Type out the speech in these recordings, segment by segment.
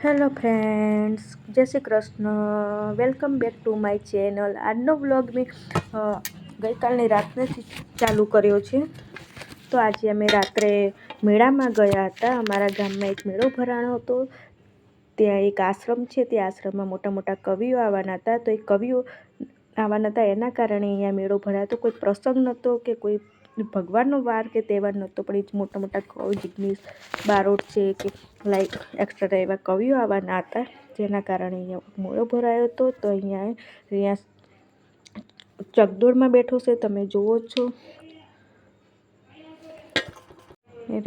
Hello friends Jai Shri Krishna. Welcome back to my channel આજનો vlog મેં ગઈકાલની રાતનેથી ચાલુ કર્યો છે. તો આજે અમે રાત્રે મેળામાં ગયા હતા. અમારા ગામમાં એક મેળો ભરાણો હતો. ત્યાં એક આશ્રમ છે. તે આશ્રમમાં મોટા મોટા કવિઓ આવવાના હતા. તો એ કવિઓ આવવાના હતા. એના કારણે અહીંયા મેળો ભરાતો કોઈ પ્રસંગ નહોતો કે કોઈ ભગવાનનો વાર કે તહેવાર નહોતો પણ એ જ મોટા મોટા કવિ જિગ્નેશ બારોટ છે કે લાઈક એક્સ્ટ્રા એવા કવિઓ આવવાના હતા. જેના કારણે અહીંયા મોડો ભરાયો હતો. તો અહીંયા અહીંયા ચકદોડમાં બેઠો છે. તમે જુઓ છો.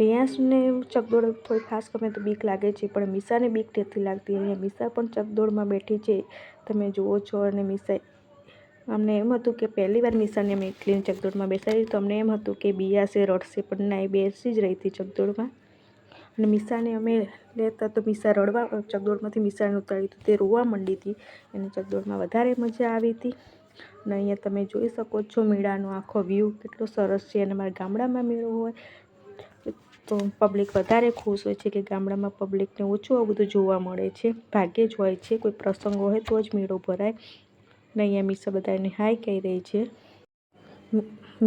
રિયાસને ચકદોડ થોડી ખાસ ગમે તો બીક લાગે છે, પણ મીસાને બીક નથી લાગતી. અહીંયા મીસા પણ ચકદોડમાં બેઠી છે. તમે જુઓ છો અને મીસા અમને એમ હતું કે પહેલી વાર નિશાને અમે એકલીને ચકદોડમાં બેસાડી તો અમને એમ હતું કે બિયાશે રડશે પણ ના, એ બેસી જ રહી હતી ચકદોડમાં અને મીસાને અમે લેતા તો મીસા રડવા ચકદોડમાંથી મીસાને ઉતારી તો તે રોવા માંડી હતી. અને ચકદોડમાં વધારે મજા આવી હતી. અને અહીંયા તમે જોઈ શકો છો મેળાનો આખો વ્યૂ કેટલો સરસ છે અને મારા ગામડામાં મેળો હોય તો પબ્લિક વધારે ખુશ હોય છે કે ગામડામાં પબ્લિકને ઓછું આ બધું જોવા મળે છે. ભાગ્યે જ હોય છે, કોઈ પ્રસંગ હોય તો જ મેળો ભરાય. ને અહીંયા મીસા બધાને હાય કહી રહી છે.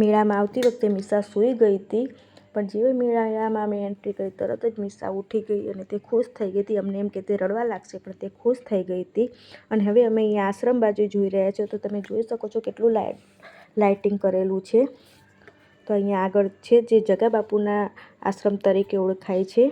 મેળામાં આવતી વખતે મીસા સૂઈ ગઈ હતી, પણ જેવી મેળામાં અમે એન્ટ્રી કરી, તરત જ મીસા ઉઠી ગઈ અને તે ખુશ થઈ ગઈ હતી. અમને એમ કે તે રડવા લાગશે, પણ તે ખુશ થઈ ગઈ હતી. અને હવે અમે અહીંયા આશ્રમ બાજુ જોઈ રહ્યા છો તો તમે જોઈ શકો છો કેટલું લાઇટ, લાઇટિંગ કરેલું છે. તો અહીંયા આગળ છે, જે જગા બાપુના આશ્રમ તરીકે ઓળખાય છે.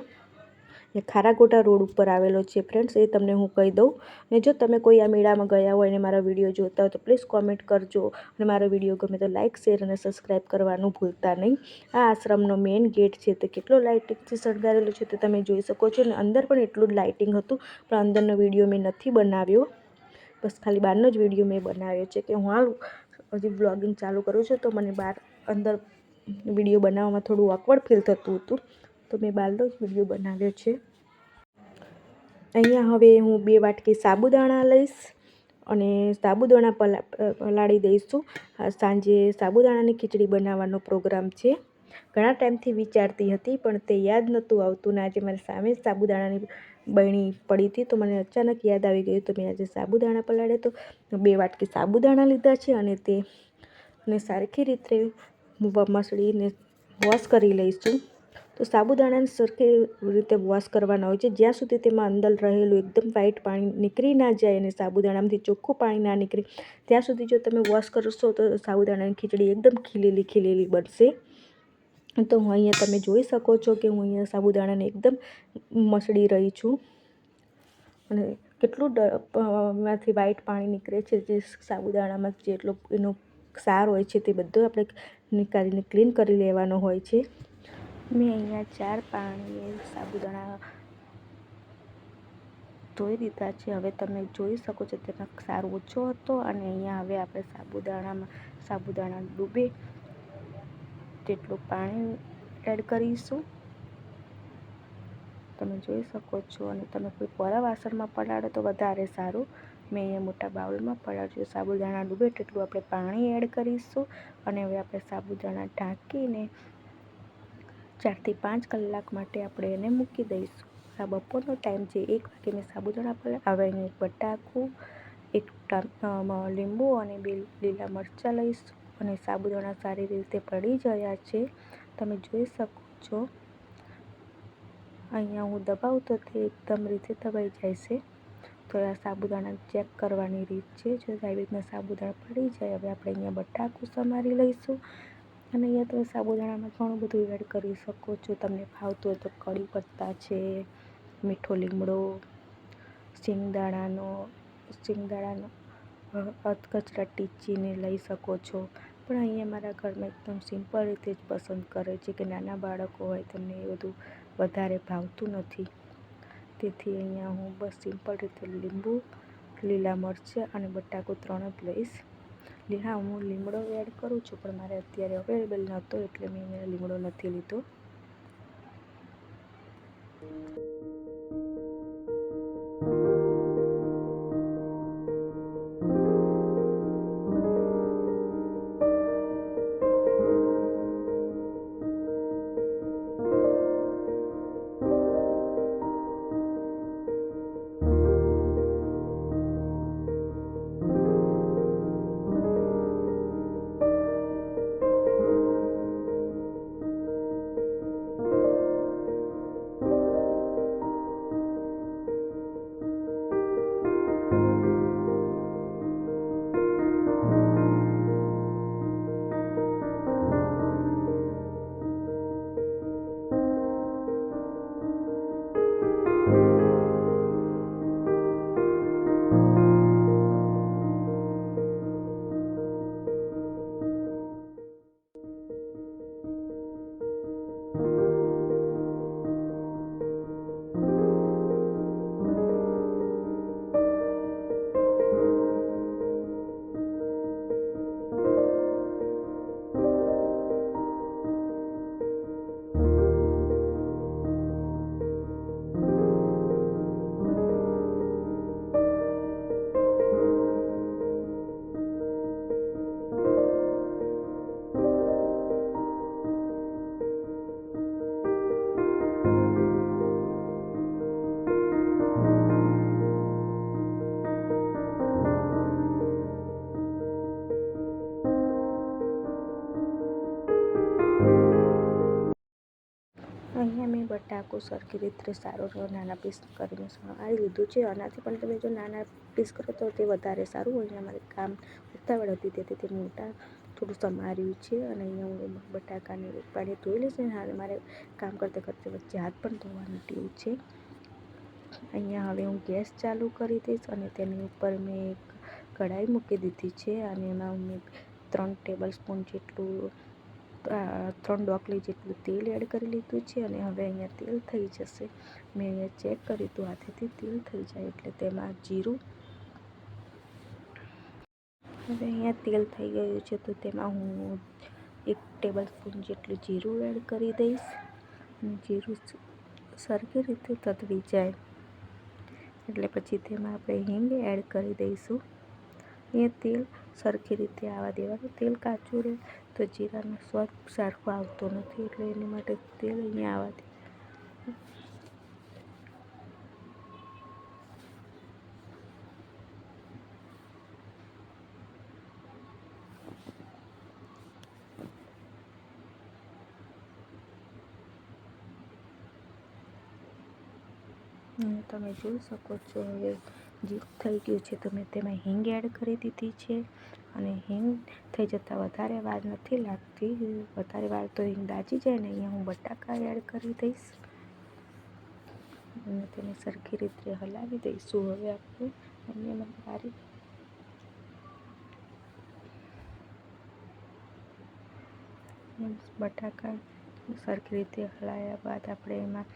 એ ખારાગોટા રોડ ઉપર આવેલો છે ફ્રેન્ડ્સ એ તમને હું કહી દઉં. ને જો તમે કોઈ આ મેળામાં ગયા હોય અને મારા વીડિયો જોતા હોય તો પ્લીઝ કોમેન્ટ કરજો. અને મારો વીડિયો ગમે તો લાઇક શેર અને સબસ્ક્રાઈબ કરવાનું ભૂલતા નહીં. આ આશ્રમનો મેઇન ગેટ છે, તે કેટલો લાઇટિંગથી શણગારેલો છે તે તમે જોઈ શકો છો. અને અંદર પણ એટલું જ લાઇટિંગ હતું, પણ અંદરનો વીડિયો મેં નથી બનાવ્યો. બસ ખાલી બહારનો જ વીડિયો મેં બનાવ્યો છે કે હું હાલ હજી બ્લોગિંગ ચાલુ કરું છું, તો મને બહાર અંદર વીડિયો બનાવવામાં થોડું ઓકવર્ડ ફીલ થતું હતું. તો મેં બહારનો જ વીડિયો બનાવ્યો છે. અહીંયા હવે હું બે વાટકી સાબુદાણા લઈશ અને સાબુદાણા પલા, પલાળી દઈશું. સાંજે સાબુદાણાની ખીચડી બનાવવાનો પ્રોગ્રામ છે. ઘણા ટાઈમથી વિચારતી હતી, પણ તે યાદ નહોતું આવતું ને આજે મારી સામે સાબુદાણાની બહેણી પડી હતી. તો મને અચાનક યાદ આવી ગયું તો મેં આજે સાબુદાણા પલાળે તો બે વાટકી સાબુદાણા લીધા છે અને તે ને સારખી રીતે મસળીને વોશ કરી લઈશું. તો સાબુદાણાને સરખી રીતે વોશ કરવાના હોય છે. જ્યાં સુધી તેમાં અંદર રહેલું એકદમ વ્હાઈટ પાણી નીકળી ના જાય અને સાબુદાણામાંથી ચોખ્ખું પાણી ના નીકળે, ત્યાં સુધી જો તમે વોશ કરશો તો સાબુદાણાની ખીચડી એકદમ ખીલેલી ખીલેલી બનશે. તો હું અહીંયા તમે જોઈ શકો છો કે હું અહીંયા સાબુદાણાને એકદમ મસળી રહી છું. અને કેટલું માંથી વ્હાઈટ પાણી નીકળે છે જે સાબુદાણામાં જેટલો એનો સાર હોય છે તે બધો આપણે નીકાળીને ક્લીન કરી લેવાનો હોય છે. મેં અહીંયા ચાર પાણીએ સાબુદાણા ધોઈ દીધા છે. હવે તમે જોઈ શકો છો તેમાં સારો ઓછો હતો અને અહીંયા હવે આપણે સાબુદાણામાં, સાબુદાણા ડૂબે તેટલું પાણી એડ કરીશું. તમે જોઈ શકો છો અને તમે કોઈ પરા વાસણમાં પલાળો તો વધારે સારું. મેં અહીંયા મોટા બાઉલમાં પલાળ્યું સાબુદાણા ડૂબે તેટલું આપણે પાણી એડ કરીશું અને હવે આપણે સાબુદાણા ઢાંકીને ચારથી પાંચ કલાક માટે આપણે એને મૂકી દઈશું. આ બપોરનો ટાઈમ છે એક વાગે મેં સાબુદાણા પર અહીં એક બટાકું, એક લીંબુ અને બે લીલા મરચાં લઈશું અને સાબુદાણા સારી રીતે પડી ગયા છે. તમે જોઈ શકો છો. અહીંયા હું દબાવું તો તે એકદમ રીતે દબાઈ જાય છે. તો આ સાબુદાણા ચેક કરવાની રીત છે. જો આવી રીતના સાબુદાણા પડી જાય, હવે આપણે અહીંયા બટાકું સમારી લઈશું. અને અહીંયા તમે સાબુદાણામાં ઘણું બધું એડ કરી શકો છો. તમને ફાવતું હોય તો કડી પત્તા છે, મીઠો લીમડો, શિંગદાણાનો શિંગદાણાનો અધકચરા ટીચીને લઈ શકો છો. પણ અહીંયા મારા ઘરમાં એકદમ સિમ્પલ રીતે જ પસંદ કરે છે કે નાના બાળકો હોય તેમને એ બધું વધારે ભાવતું નથી. તેથી અહીંયા હું બસ સિમ્પલ રીતે લીંબુ, લીલા મરચાં અને બટાકું ત્રણ જ લઈશ. હા, હું લીમડો એડ કરું છું, પણ મારે અત્યારે અવેલેબલ નહોતો એટલે મેં લીમડો નથી લીધો. નાખો સરખી રીતે સારો રહ્યો નાના પીસ કરીને આવી લીધું છે. આનાથી પણ તમે જો નાના પીસ કરો તો તે વધારે સારું અહીંયા મારે કામ ઉતાવળ હતી, તેથી તે મોટા થોડું સમાર્યું છે. અને અહીંયા હું બટાકાને પાણી ધોઈ લઈશ અને મારે કામ કરતે કરતે વચ્ચે હાથ પણ ધોવાનું ટેવ છે. અહીંયા હવે હું ગેસ ચાલુ કરી દઈશ અને તેની ઉપર મેં એક કઢાઈ મૂકી દીધી છે. અને એમાં મેં ત્રણ ટેબલ સ્પૂન જેટલું ત્રણ ડોકલી જેટલું તેલ એડ કરી લીધું છે અને હવે અહીંયા તેલ થઈ જશે. મેં અહીંયા ચેક કર્યું હતું, હાથેથી તેલ થઈ જાય એટલે તેમાં જીરું. હવે અહીંયા તેલ થઈ ગયું છે તો તેમાં હું એક ટેબલ સ્પૂન જેટલું જીરું એડ કરી દઈશ. જીરું સરખી રીતે તતવી જાય. એટલે પછી તેમાં આપણે હિંગ એડ કરી દઈશું. એ તેલ સરખી રીતે આવવા દેવાનું, તેલ કાચું રહે. તો જીરાનો સ્વાદ સરખો આવતો નથી એટલે એની માટે તેલ અહીંયા આવવા દે. તમે જોઈ શકો છો, હવે જે થઈ ગયું છે. તો મેં તેમાં હિંગ એડ કરી દીધી છે. અને હિંગ થઈ જતાં વધારે વાર નથી લાગતી. વધારે વાર તો હિંગ દાજી જાય ને અહીંયા હું બટાકા એડ કરી દઈશ. અને તેને સરખી રીતે હલાવી દઈશું હવે આપણે. અન્ય મારી બટાકા સરખી રીતે હલાવ્યા બાદ આપણે એમાં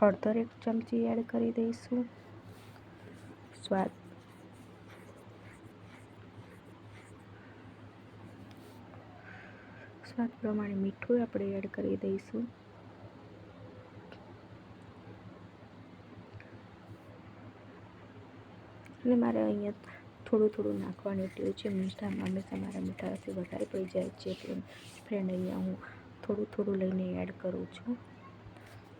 હળદર એક ચમચી એડ કરી દઈશું. સ્વાદ સ્વાદ પ્રમાણે મીઠું આપણે એડ કરી દઈશું. અને મારે અહીંયા થોડું થોડું નાખવાની ટેવ છે. મીઠામાં હંમેશા મારા મીઠાથી વધારે પડી જાય છે. ફ્રેન્ડ અહીંયા હું થોડું થોડું લઈને એડ કરું છું.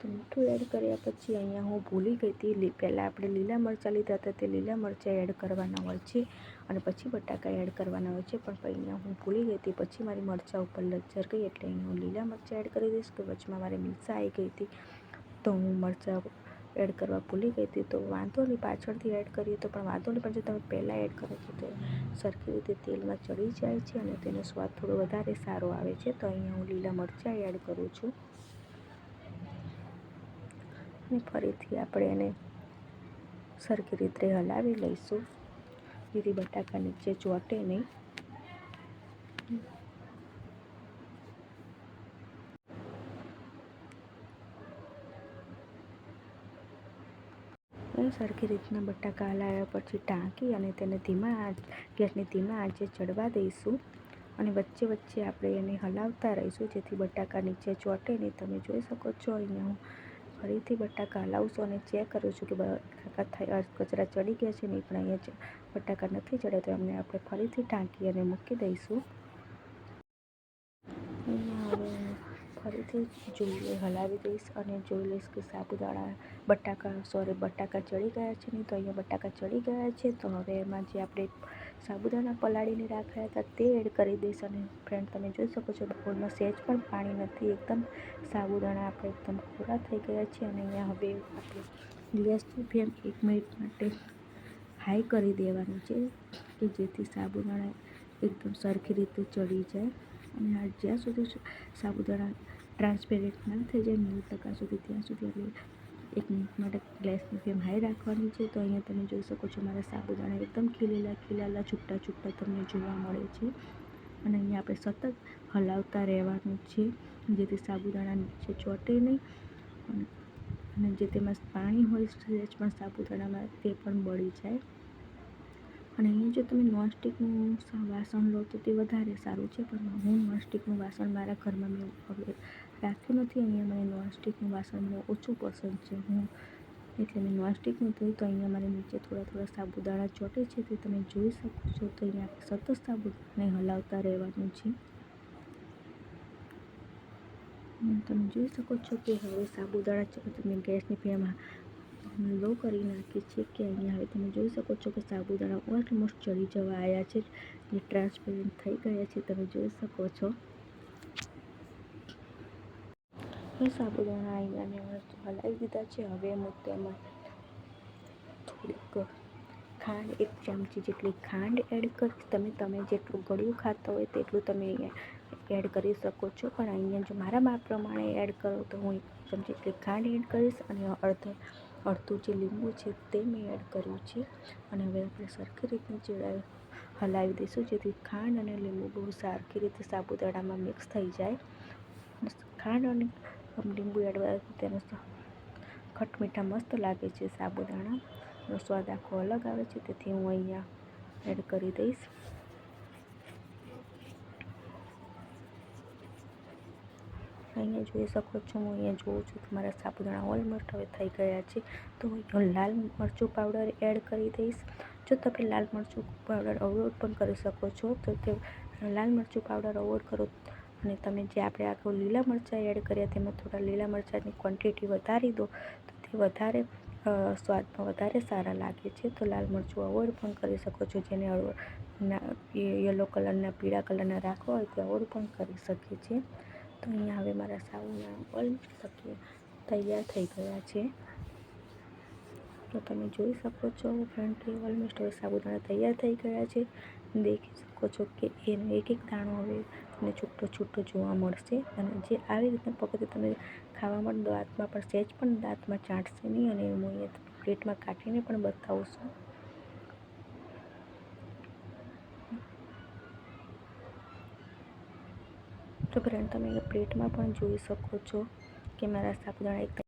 તો મીઠું એડ કર્યા પછી અહીંયા હું ભૂલી ગઈ હતી. પહેલાં આપણે લીલા મરચાં લીધા હતા, તે લીલા મરચાં એડ કરવાના હોય છે અને પછી બટાકા એડ કરવાના હોય છે. પણ અહીંયા હું ભૂલી ગઈ હતી. પછી મારી મરચાં ઉપર લજ્જર ગઈ એટલે અહીં હું લીલા મરચાં એડ કરી દઈશ કે વચમાં મારે મિલસા આવી ગઈ હતી. તો હું મરચાં એડ કરવા ભૂલી ગઈ હતી. તો વાંધો નહીં, પાછળથી એડ કરીએ તો પણ વાંધો નહીં. પણ જો તમે પહેલાં એડ કરો છો તો સરખી રીતે તેલમાં ચડી જાય છે અને તેનો સ્વાદ થોડો વધારે સારો આવે છે. તો અહીંયા હું લીલા મરચાં એડ કરું છું. અને ફરીથી આપણે એને સરખી રીતે હલાવી લઈશું. જેથી બટાકા નીચે ચોટે નહીં. સરખી રીતના બટાકા હલાવ્યા પછી ટાંકી અને તેને ધીમા ગેસની ધીમા આંચે ચડવા દઈશું. અને વચ્ચે વચ્ચે આપણે એને હલાવતા રહીશું, જેથી બટાકા નીચે ચોટે નહીં. તમે જોઈ શકો છો, અહીંયા હું ફરીથી બટાકા હલાવશો અને ચેક કરું છું કે બટાકા કચરા ચડી ગયા છે નહીં, પણ અહીંયા બટાકા નથી ચડ્યા, તો એમને આપણે ફરીથી ટાંકી અને મૂકી દઈશું. ફરીથી જોઈએ હલાવી દઈશ અને જોઈ લઈશ કે સાબુદાણા બટાકા સોરી, બટાકા ચડી ગયા છે નહીં, તો અહીંયા બટાકા ચડી ગયા છે. તો હવે એમાં જે આપણે સાબુદાણા પલાળીને રાખ્યા હતા, તે એડ કરી દઈશ અને ફ્રેન્ડ તમે જોઈ શકો છો બાઉલમાં સહેજ પણ પાણી નથી, એકદમ સાબુદાણા આપણે એકદમ પૂરા થઈ ગયા છે અને અહીંયા હવે આપણે ગેસની ફ્લેમ એક મિનિટ માટે હાઈ કરી દેવાની છે કે જેથી સાબુદાણા એકદમ સરખી રીતે ચડી જાય અને આ જ્યાં સુધી સાબુદાણા ટ્રાન્સપેરેન્ટ ના થઈ જાય, નેવું ટકા સુધી ત્યાં સુધી આપણે એક મિનિટ માટે ગેસની ફ્લેમ હાઈ રાખવાની છે. તો અહીંયા તમે જોઈ શકો છો મારા સાબુદાણા એકદમ ખીલેલા ખીલેલા, છૂટા છૂટા તમને જોવા મળે છે. અને અહીંયા આપણે સતત હલાવતા રહેવાનું છે. જેથી સાબુદાણા નીચે ચોટે નહીં. અને જે તેમાં પાણી હોય સહેજ પણ સાબુદાણામાં તે પણ બળી જાય. અને અહીંયા જો તમે નોનસ્ટિકનું વાસણ લો તો તે વધારે સારું છે. પણ હું નોનસ્ટિકનું વાસણ મારા ઘરમાં મેં રાખ્યું નથી અહીંયા મને નોનસ્ટિકનું વાસણ મને ઓછું પસંદ છે. હું એટલે મેં નોનસ્ટિકનું થયું તો અહીંયા મારે નીચે થોડા થોડા સાબુદાણા ચોટે છે તે તમે જોઈ શકો છો તો અહીંયા સતત સાબુદાણાને હલાવતા રહેવાનું છે. તમે જોઈ શકો છો કે હવે સાબુદાણા તમે ગેસની ફ્લેમમાં લો કરી નાખી છે કે અહીંયા હવે તમે જોઈ શકો છો કે સાબુદાણા ઓલમોસ્ટ ચડી જવા આવ્યા છે. જે ટ્રાન્સપેરન્ટ થઈ ગયા છે, તમે જોઈ શકો છો. હવે સાબુદાણા અહીંયાને હલાવી દીધા છે હવે હું તેમાં થોડીક ખાંડ એક ચમચી જેટલી ખાંડ એડ કરીશ તમે તમે જેટલું ગળ્યું ખાતા હોય તેટલું તમે એડ કરી શકો છો પણ અહીંયા જો મારા માપ પ્રમાણે એડ કરો તો હું એક ચમચી જેટલી ખાંડ એડ કરીશ અને અડધો અડધું જે લીંબુ છે તે મેં એડ કર્યું છે અને હવે આપણે સરખી રીતની ચીડાવી હલાવી દઈશું જેથી ખાંડ અને લીંબુ બહુ સરખી રીતે સાબુદાણામાં મિક્સ થઈ જાય ખાંડ અને લીંબુ એડવાથી તેનો ખટ મીઠા મસ્ત લાગે છે સાબુદાણાનો સ્વાદ આખો અલગ આવે છે, તેથી હું અહીંયા એડ કરી દઈશ. અહીંયા જોઈ શકો છો, હું અહીંયા જોઉં છું કે મારા સાબુદાણા ઓલમોસ્ટ હવે થઈ ગયા છે. તો હું લાલ મરચું પાવડર એડ કરી દઈશ. જો તમે લાલ મરચું પાવડર અવોઇડ પણ કરી શકો છો, તો તે લાલ મરચું પાવડર અવોઇડ કરો અને તમે જે આપણે આખું લીલા મરચાં એડ કર્યા, તેમાં થોડા લીલા મરચાંની ક્વોન્ટિટી વધારી દો, તો તે વધારે સ્વાદમાં વધારે સારા લાગે છે. તો લાલ મરચું અવોઇડ પણ કરી શકો છો. જેને યલો કલરના પીળા કલરના રાખવા હોય, તે અવોઇડ પણ કરી શકીએ છીએ તો અહીંયા હવે મારા સાવના ઓલ તૈયાર થઈ ગયા છે. તો તમે જોઈ શકો છો ફ્રન્ટ એ ઓલમોસ્ટ હવે સાબુદાણા તૈયાર થઈ ગયા છે. દેખી શકો છો કે એનો એક એક દાણો હવે તમને છૂટો છૂટો જોવા મળશે. અને જે આવી રીતના પકડે તમે ખાવામાં દાંતમાં પણ સહેજ પણ દાંતમાં ચાટશે નહીં અને હું અહીંયા પ્લેટમાં કાઢીને પણ બતાવું છું તો ફ્રેન્ડ તમે પ્લેટમાં પણ જોઈ શકો છો કે મારા સાબુદાણા એકદમ